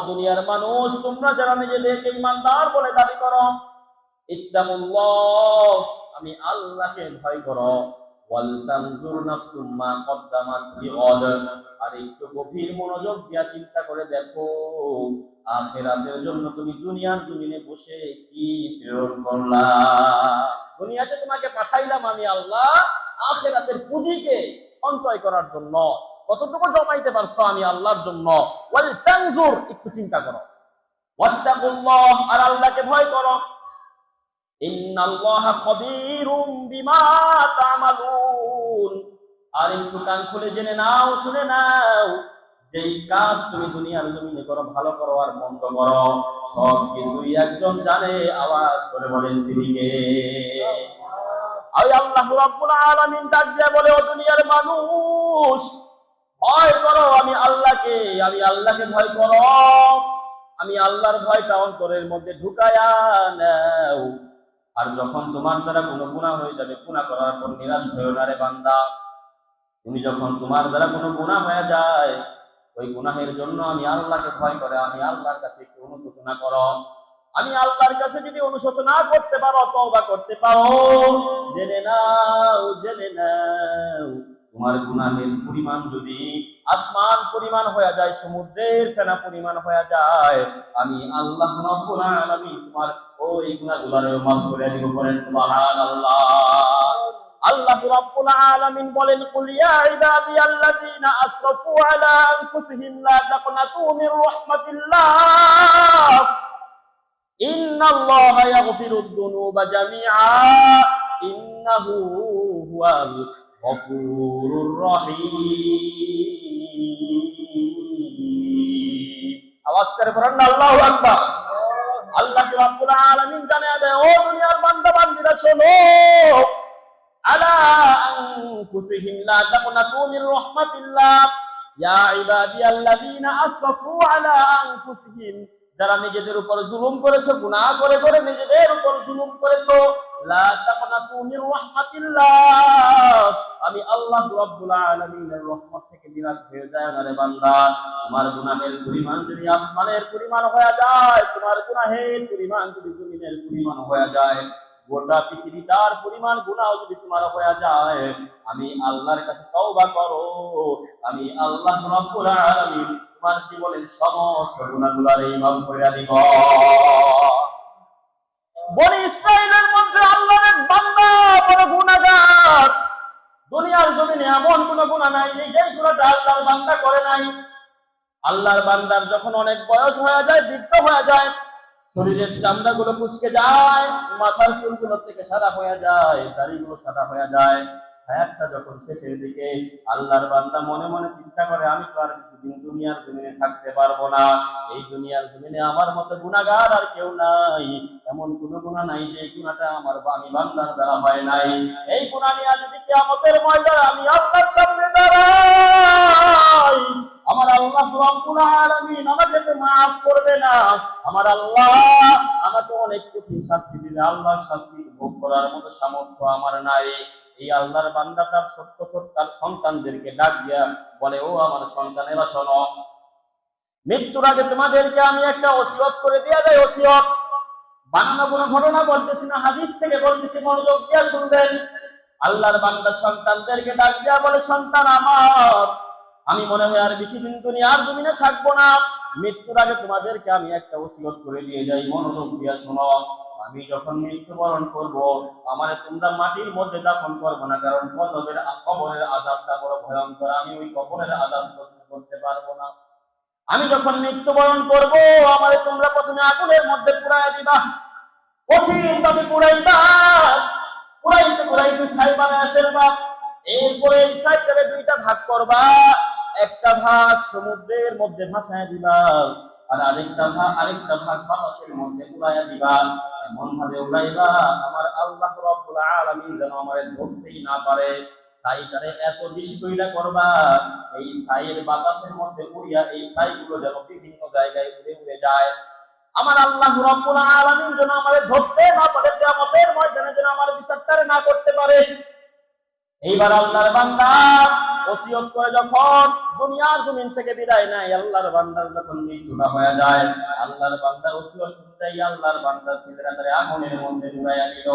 দুনিয়ার মানুষ, তোমরা যারা নিজেদেরকে ইমানদার বলে দাবি করো আমি আল্লাহকে ভয় করো। জন্য তুমি দুনিয়ার বসে কি তোমাকে পাঠাইলাম আমি আল্লাহ, আখিরাতের পুঁজিকে সঞ্চয় করার জন্য। কতটুকু জমাইতে পারছ আমি আল্লাহর জন্য? একটু চিন্তা করো। আর আল্লাহকে ভয় করো। আর একটু কান খুলে জেনে নাও, শুনে নাও, যেই কাজ তুমি দুনিয়ার জমিনে করো, ভালো করো আর মন্দ করো সব কিছুই একজন জানে, আওয়াজ করে বলেন তিনি ওই আল্লাহ রাব্বুল আলামিন ডাক বলে, ও দুনিয়ার মানুষ, ভয় করো, আমি আল্লাহকে আমি আল্লাহকে ভয় করো। আমি আল্লাহর ভয়টা অন্তরের মধ্যে ঢুকায়া নাও। আর যখন তোমার দ্বারা কোনো গুণা হয়ে যাবে গুণা করার পর নিরাশ হয়েও না রে বান্দা। তুমি যখন তোমার দ্বারা কোনো গুণা হয়ে যায়, ওই গুনাহের জন্য আমি আল্লাহকে ভয় করে, আমি আল্লাহর কাছে একটু অনুশোচনা করো। আমি আল্লাহর কাছে যদি অনুশোচনা করতে পারো, তওবা করতে পারো। জেনে নাও জেনে নাও। তোমার গুনাহের পরিমাণ যদি আসমান পরিমাণ হয়ে যায়, সমুদ্রের ফেনা পরিমাণ হয়ে যায়, আমি আল্লাহ রাব্বুল আলামিন তোমার ওই গুনাহগুলোর মাফ করে দিব বলেন, সুবহানাল্লাহ। আল্লাহ রাব্বুল আলামিন বলেন, কুল ইয়া ইবাদিয়াল্লাযীনা আসরাফু আলা আনফুসিহিম লা তাকনাতু মির রাহমাতিল্লাহ। ইন্নাল্লাহা ইয়াগফিরুদ দুনুবা জামিআ, ইন্নাহু হুয়াল গফুরুর রহিম। আওয়াজ করে বলেন আল্লাহু আকবার। আল্লাহ রাব্বুল আলামিন জানিয়ে দেয় ও দুনিয়ার বান্দা বান্দীরা শোনো। আলা যারা নিজেদের উপর জুলুম করেছ, গুনাহ করে করে নিজেদের উপর জুলুম করেছ আমি আল্লাহ রাব্বুল আলামিনের রহমত থেকে হয়ে যায় না রে বান্দা। তোমার গুনাহের পরিমাণ যদি আসমানের পরিমাণ হয়ে যায়, তোমার গুনাহের পরিমাণ যদি জমিনের পরিমাণ হয়ে যায়, গোটা পরিমাণ গুনাহ যদি তোমার হয়ে যায়, আমি আল্লাহর কাছে তওবা করো। আমি আল্লাহ রাব্বুল আলামিন তোমার জীবনের সমস্ত গুনাহগুলোর এই মাফ করে দিব। বনি ইসরাইলের মধ্যে আল্লাহর বান্দা, বড় গুনাহগার দুনিয়ার জমিনে এমন কোন গুনাহ নাই, এই যে গুনাহটা আল্লাহর বান্দা করে নাই। আল্লাহর বান্দার যখন অনেক বয়স হয়ে যায়, বৃদ্ধ হয়ে যায়, শরীরের চামড়া গুলো কুচকে যায়, মাথার চুলগুলো থেকে সাদা হয়ে যায়, দাড়িগুলো সাদা হয়ে যায়। হায়াতটা যখন শেষের দিকে আল্লাহর বান্দা মনে মনে চিন্তা করে, আমি তো আর কিছুদিন দুনিয়ার জমিনে থাকতে পারব না। এই দুনিয়ার জমিনে আমার মতো গুণাগার আর কেউ নাই। এমন কোনো গুণা নাই যে গুণাটা আমার বা- আমি বান্দার দ্বারা হয় নাই। এই গুণা নিয়ে যদি কিয়ামতের ময়দানে আমি আল্লাহর সামনে দাঁড়াই, আমার আল্লাহ রব্বুল আলামিন আমাকে তো মাফ করবে না। আমার আল্লাহ আমাকে অনেক কঠিন শাস্তি দিবে। আল্লাহর শাস্তি ভোগ করার মতো সামর্থ্য আমার নাই। এই আল্লাহর বান্দা তার সত্য সত্যার সন্তানদেরকে ডাক দিয়া বলে, ও আমার সন্তানেরা শোনো। মৃত্যুর আগে তোমাদেরকে আমি একটা ওসিয়ত করে দেয়া যায় ওসিয়ত। বাংলা কোনো ঘটনা বলতেছি না, হাদিস থেকে বলতেছি, মনোযোগ দিয়া শুনবেন। আল্লাহর বান্দা সন্তানদেরকে ডাক দিয়া বলে, সন্তান আমার, আমি মনে হয় আর বেশি দিন দুনিয়ার জমিনে থাকব না। মৃত্যুর আগে তোমাদেরকে আমি একটা ওসিয়ত করে দিয়ে যাই, মনোযোগ দিয়া শোনো। আমি যখন মৃত্যুবরণ করব, আমারে তোমরা মাটির মধ্যে দাফন করব না, কারণ কবরের কবরের আজাবটা বড় ভয়ঙ্কর। আমি ওই কবরের আজাব সহ্য করতে পারব না। আমি যখন মৃত্যুবরণ করব, আমারে তোমরা প্রথমে আগুনের মধ্যে পুরাই দিবা। কঠিন ভাবে পুরাইবা পুরাইতে পুরাইতে ছাই বানায় ফেলবা এরপরে এই দুইটা ভাগ করবা। একটা ভাগ সমুদ্রের মধ্যে ভাসায় দিবা। আর আরেকটা ভাগ আরেকটা ভাগ বাতাসের মধ্যে উড়াইয়া দিবা এমন ভাবে উড়াইবা, আমার আল্লাহ রাব্বুল আলামিন যেন আমারে ধরতেই না পারে। ছাইটারে এত বেশি কইরা করবা, এই ছাইয়ের বাতাসের মধ্যে উড়িয়া এই ছাইগুলো যেন বিভিন্ন জায়গায় উড়ে উড়ে যায়। আমার আল্লাহ রাব্বুল আলামিন যেন আমারে ধরতে না পারে, কিয়ামতের ময়দানে যেন আমার বিচারটারে না করতে পারে। এইবার আল্লাহর বান্দা ওসিয়ত করে যখন দুনিয়ার জমিন থেকে বিদায় নেয়, আল্লাহর বান্দার যখন মৃত্যুটা হয়ে যায়, আল্লাহর বান্দার ওসিয়ত অনুযায়ী আল্লাহর বান্দার ছেলেরা তারে আগুনের মধ্যে পুরাইয়া দিল।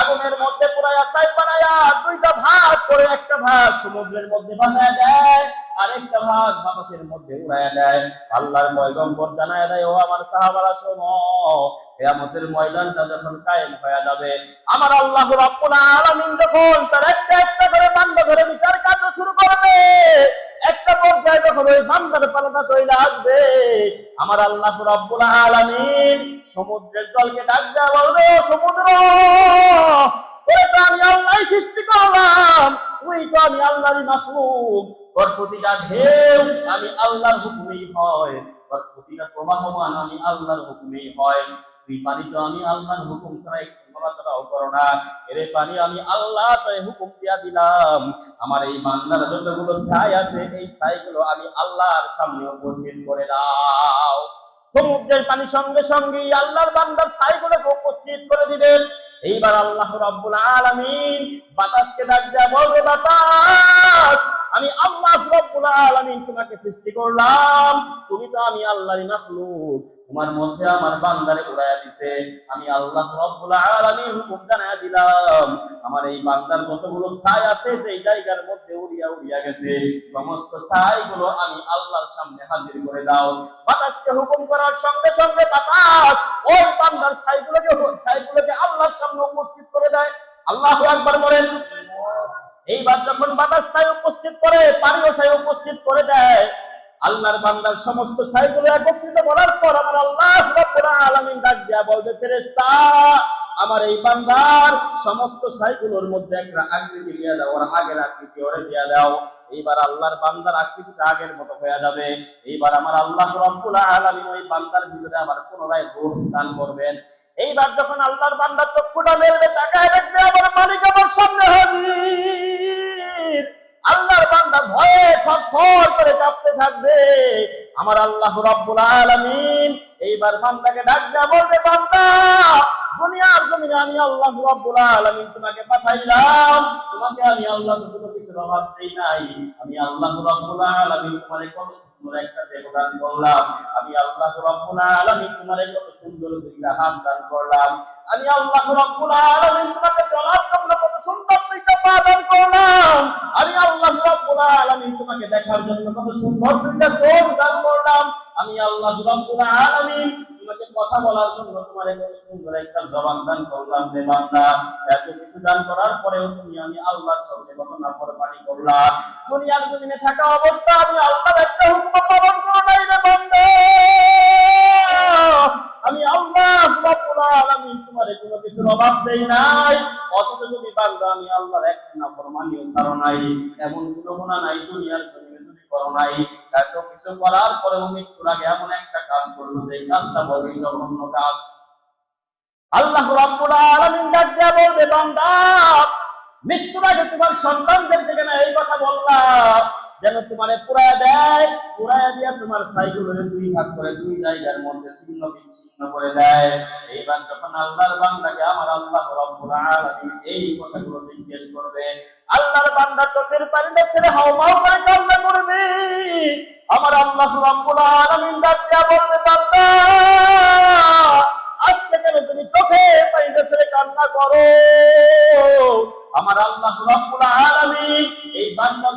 আগুনের মধ্যে পুরাইয়া সাইড বানাইয়া দুইটা ভাগ করে একটা ভাগ সমুদ্রের মধ্যে বানায় দেয় আরেকটা ভাগ বাতাসের মধ্যে উড়াইয়া দেয়। আল্লাহর পয়গম্বর জানায় দেয়, ও আমার সাহাবারা, শোনো কিয়ামতের ময়দানটা যখন কায়েম হয়ে যাবে, আমার আল্লাহ রাব্বুল আলামিন যখন তার একটা একটা করে বান্দা ধরে বিচার কাজ শুরু করবে, একটা পর্যায়ে যখন ওই বান্দার পালাটা তৈরি আসবে, আমার আল্লাহ রাব্বুল আলামিন সমুদ্রের জলকে ডাক দেওয়া বলবে সমুদ্র, ওরে তো আমি আল্লাহ সৃষ্টি করলাম তুই তো আমি আল্লাহরই মাসলুক। তোর প্রতিটা ঢেউ, আমি আল্লাহর হুকুমেই হয়। প্রতিটা প্রবাহমান, আমি আল্লাহর হুকুমেই হয়। তুই পানি তো আমি আল্লাহর হুকুম ছাড়া করো না। এরে পানি আমি আল্লাহ হুকুম দিয়া দিলাম। আমার এই বান্দার যতগুলো ছাই আছে, এই ছাইগুলো আমি আল্লাহর সামনে উপস্থিত করে দাও। সমুদ্রের পানি সঙ্গে সঙ্গে আল্লাহর বান্দার উপস্থিত করে এইবার আল্লাহ রাব্বুল বাতাসকে ডাক দেয়া বলবে, বাতাস, আমি আল্লাহ রাব্বুল তোমাকে সৃষ্টি করলাম। তুমি তো আমি আল্লাহরই তোমার মধ্যে আমার বান্দারে উড়াইয়া দিছে। আমি আল্লাহ রাব্বুল আলামিন হুকুম জানাইয়া দিলাম। আমার এই বান্দার যতগুলো ছাই আছে, যেই জায়গার মধ্যে উড়িয়া উড়িয়া গেছে, সমস্ত ছাইগুলো আমি আল্লাহর সামনে হাজির করে দাও। বাতাসকে হুকুম করার সঙ্গে সঙ্গে বাতাস ওই বান্দার ছাইগুলোকে ছাইগুলোকে আল্লাহর সামনে উপস্থিত করে দেয়। আল্লাহ একবার বলেন, এইবার যখন বাতাস ছাই উপস্থিত করে পানীয় ছাই উপস্থিত করে দেয় আল্লাহর বান্দার সমস্ত ছাইগুলো একত্রিত করার পর আমার আল্লাহ আলামিন ডাক দিয়া বলবে, ফেরেশতা, আমার এই বান্দার সমস্ত ছাইগুলোর মধ্যে একটা আকৃতি দিয়ে দাও, ওর আগের আকৃতি ওরে দিয়ে দাও। এইবার আল্লাহর বান্দার আকৃতিটা আগের মতো হয়ে যাবে। এইবার আমার আল্লাহ রাব্বুল আলামিন ওই বান্দার ভিতরে আবার পুনরায় রূহ দান করবেন। এইবার যখন আল্লাহর বান্দার চক্ষুটা মেলবে, তাকায় দেখবে আমার মালিক আমার সামনে হাজির। আল্লাহর বান্দা ভয়ে থরথর করে কাঁপতে থাকবে। আমার আল্লাহ রাব্বুল আলামিন এইবার বান্দাকে ডাক দেয়া বলবে, বান্দা, দুনিয়ার জমিনে আমি আল্লাহ রাব্বুল আলামিন তোমাকে পাঠাইলাম। তোমাকে আমি আল্লাহ কোনো অভাব দেই নাই। আমি আল্লাহ রাব্বুল আলামিন তোমারে কত সুন্দর একটা দান করলাম। আমি আল্লাহ রাব্বুল আলামিন তোমারে কত সুন্দর দুইটা হাত দান করলাম। আমি আল্লাহ রাব্বুল আলামিন তোমাকে কত সুন্দর দান করলাম। আমি আল্লাহ রাব্বুল আলামিন তোমাকে দেখার জন্য কত সুন্দর দুইটা চোখ দান করলাম। আমি আল্লাহ আলামিন কথা বলার জন্য তোমার কত সুন্দর একটা জবান দান করলাম রে বান্দা। এত কিছু দান করার পরেও তুমি আমি আল্লাহর সঙ্গে কত নাফরমানি করলাম দুনিয়ার জমিনে থাকা অবস্থা আমি আল্লাহর একটা হুকুম পালন করো নাই রে বান্দা। আমি আল্লাহ তোমার কোনো কিছুর অভাব দেই নাই। অথচ তুমি বান্দা, আমি আল্লাহর একটা নাফরমানিও ছাড়ো নাই। এমন কোনো গুনাহ নাই দুনিয়ার জমিনে তুমি করো নাই। এত কিছু করার আগে এমন একটা কাজ করল যে কাজটা বড় জঘন্য কাজ। আল্লাহ রাব্বুল আলামিন ডাক বলবে, বান্দা, মৃত্যুর আগে তোমার সন্তানদের থেকে না এই কথা বললাম। যেন তোমারে পুরায় দেয়, পুরায় দিয়া তোমার সাইকেলের দুই ভাগ করে দুই জায়গার মধ্যে ছিন্ন বিচ্ছিন্ন করে দেয়। এইবার যখন আল্লাহর বান্দাকে আমার আল্লাহ রাব্বুল আলামিন এই কথাগুলো জিজ্ঞেস করবে, আল্লাহর বান্দা চোখের পানিটা ছেড়ে কান্না করবে। আমার আল্লাহ রাব্বুল আলামিন ডাক বলবে, বান্দা, আজকে কেন তুমি চোখে ছেড়ে কান্না করো আমার আল্লাহ রাব্বুল আলামিন এই বান্দার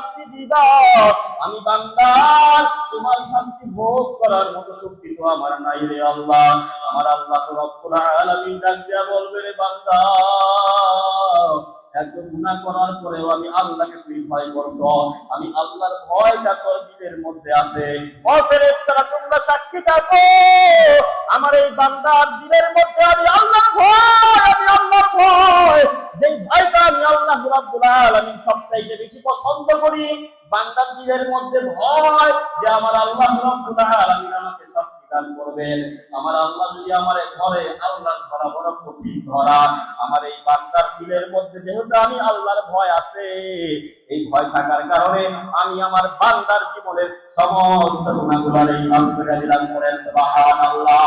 শাস্তি দিবা। আমি বান্দা তোমার শাস্তি ভোগ করার মতো শক্তি তো আমার নাই রে আল্লাহ। আমার আল্লাহ তো রব্বুল আলামিন ডাক বলবে রে বান্দা এত গুনাহ করার পরেও আমি আল্লাহকে তুই ভয় করছ। আমি আল্লাহর ভয়টা তোর দিলের মধ্যে আছে। ও ফেরেশতারা, তোমরা সাক্ষী থাকো। আমার এই বান্দার দিলের মধ্যে আমি আল্লাহর ভয়, আমি আল্লাহর ভয় যেই ভয়টা আমি আল্লাহ রাব্বুল আলামিন সবচাইতে বেশি পছন্দ করি। বান্দার দিলের মধ্যে ভয় যে আমার আল্লাহ রাব্বুল আলামিন আমাকে শাস্তি দান করবেন। আমার আল্লাহ যদি আমার ঘরে আল্লাহর ধরা বড় কঠিন ধরা। আমার এই বান্দার দিলের মধ্যে যেহেতু আমি আল্লাহর ভয় আছে, এই ভয় থাকার কারণে আমি আমার বান্দার জীবনের সমস্ত গুণাগুলার এই মাফ দিলাম করেন। সুবহানাল্লাহ।